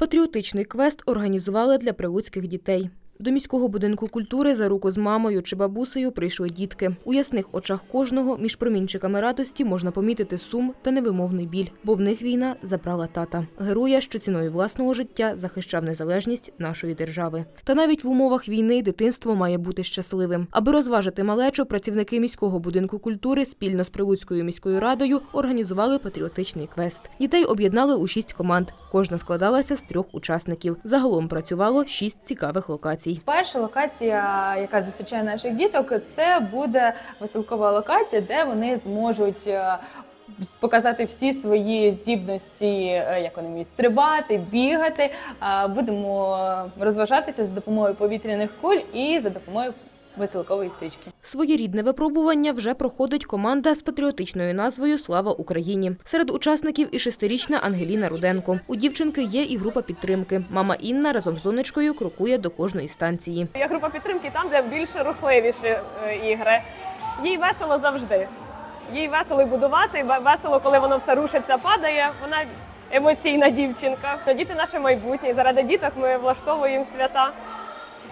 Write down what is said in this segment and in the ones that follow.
Патріотичний квест організували для прилуцьких дітей. До міського будинку культури за руку з мамою чи бабусею прийшли дітки. У ясних очах кожного між промінчиками радості можна помітити сум та невимовний біль, бо в них війна забрала тата, героя, що ціною власного життя захищав незалежність нашої держави. Та навіть в умовах війни дитинство має бути щасливим. Аби розважити малечу, працівники міського будинку культури спільно з Прилуцькою міською радою організували патріотичний квест. Дітей об'єднали у шість команд. Кожна складалася з трьох учасників. Загалом працювало шість цікавих локацій. Перша локація, яка зустрічає наших діток, це буде веселкова локація, де вони зможуть. е, Показати всі свої здібності, е, як вони вміють стрибати, бігати. Е, Будемо розважатися за допомогою повітряних куль і за допомогою веселкової стрічки. Своєрідне випробування вже проходить команда з патріотичною назвою Слава Україні. Серед учасників і шестирічна Ангеліна Руденко. У дівчинки є і група підтримки. Мама Інна разом з донечкою крокує до кожної станції. Є група підтримки там, де більш рухливіші е, ігри. Їй весело завжди. Їй весело будувати, ве- весело, коли воно все рушиться, падає. Вона емоційна дівчинка. Діти наше майбутнє. Заради діток ми влаштовуємо свята.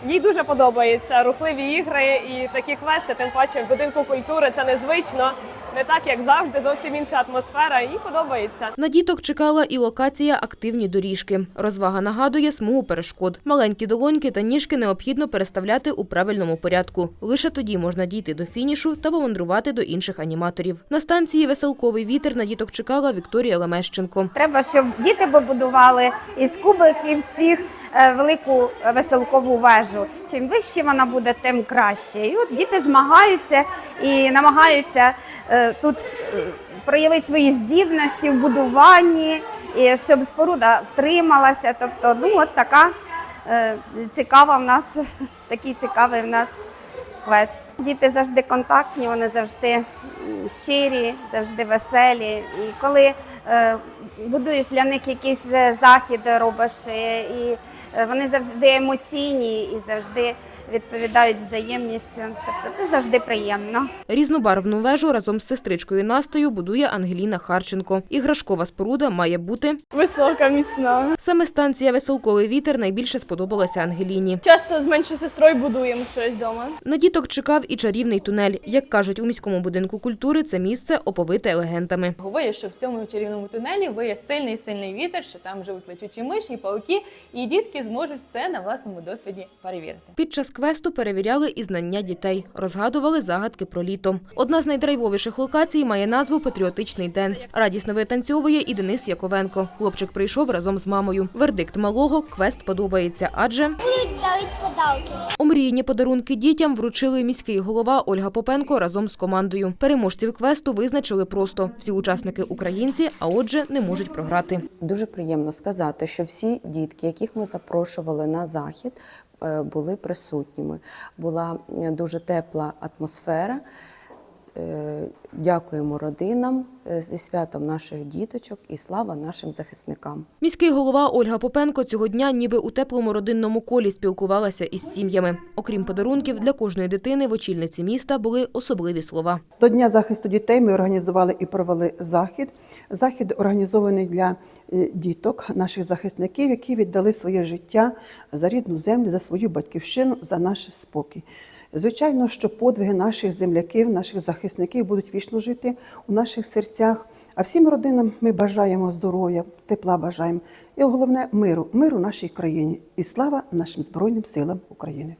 Їй дуже подобаються рухливі ігри і такі квести, тим паче в будинку культури це незвично, не так як завжди, зовсім інша атмосфера. Їй подобається. На діток чекала і локація «Активні доріжки». Розвага нагадує смугу перешкод. Маленькі долоньки та ніжки необхідно переставляти у правильному порядку. Лише тоді можна дійти до фінішу та помандрувати до інших аніматорів. На станції «Веселковий вітер» на діток чекала Вікторія Лемещенко. Треба, щоб діти побудували із кубиків цих е, велику веселкову вежу. Чим вище вона буде, тим краще. І от діти змагаються і намагаються е, тут е, проявити свої здібності в будуванні, і щоб споруда втрималася. Тобто, ну от така е, цікава в нас, такий цікавий в нас квест. Діти завжди контактні, вони завжди щирі, завжди веселі. І коли будуєш для них якийсь е, захід, робиш, е, і е, вони завжди емоційні і завжди відповідають взаємністю. Тобто це завжди приємно. Різнобарвну вежу разом з сестричкою Настею будує Ангеліна Харченко. Іграшкова споруда має бути. Висока, міцна. Саме станція «Веселковий вітер» найбільше сподобалася Ангеліні. Часто з меншою сестрою будуємо щось вдома. На діток чекав і чарівний тунель. Як кажуть у міському будинку культури, це місце оповите легендами. Говорять, що в цьому чарівному тунелі виє сильний сильний вітер, що там живуть летючі миші і пауки, і дітки зможуть це на власному досвіді перевірити. Під час квесту перевіряли і знання дітей, розгадували загадки про літо. Одна з найдрайвовіших локацій має назву Патріотичний денс. Радісно витанцьовує і Денис Яковенко. Хлопчик прийшов разом з мамою. Вердикт малого квест подобається, адже будуть подарунки. Омрійні подарунки дітям вручили міський голова Ольга Попенко разом з командою. Переможців квесту визначили просто всі учасники українці, а отже, не можуть програти. Дуже приємно сказати, що всі дітки, яких ми запрошували на захід, е, були присутніми. Була е, дуже тепла атмосфера. Е, Дякуємо родинам е, зі святом наших діточок і слава нашим захисникам. Міський голова Ольга Попенко цього дня ніби у теплому родинному колі спілкувалася із сім'ями. Окрім подарунків, для кожної дитини в очільниці міста були особливі слова. До Дня захисту дітей ми організували і провели захід. Захід організований для е, діток, наших захисників, які віддали своє життя за рідну землю, за свою батьківщину, за наш спокій. Звичайно, що подвиги наших земляків, наших захисників будуть вічно жити у наших серцях. А всім родинам ми бажаємо здоров'я, тепла бажаємо. І головне миру, миру нашій країні і слава нашим Збройним силам України.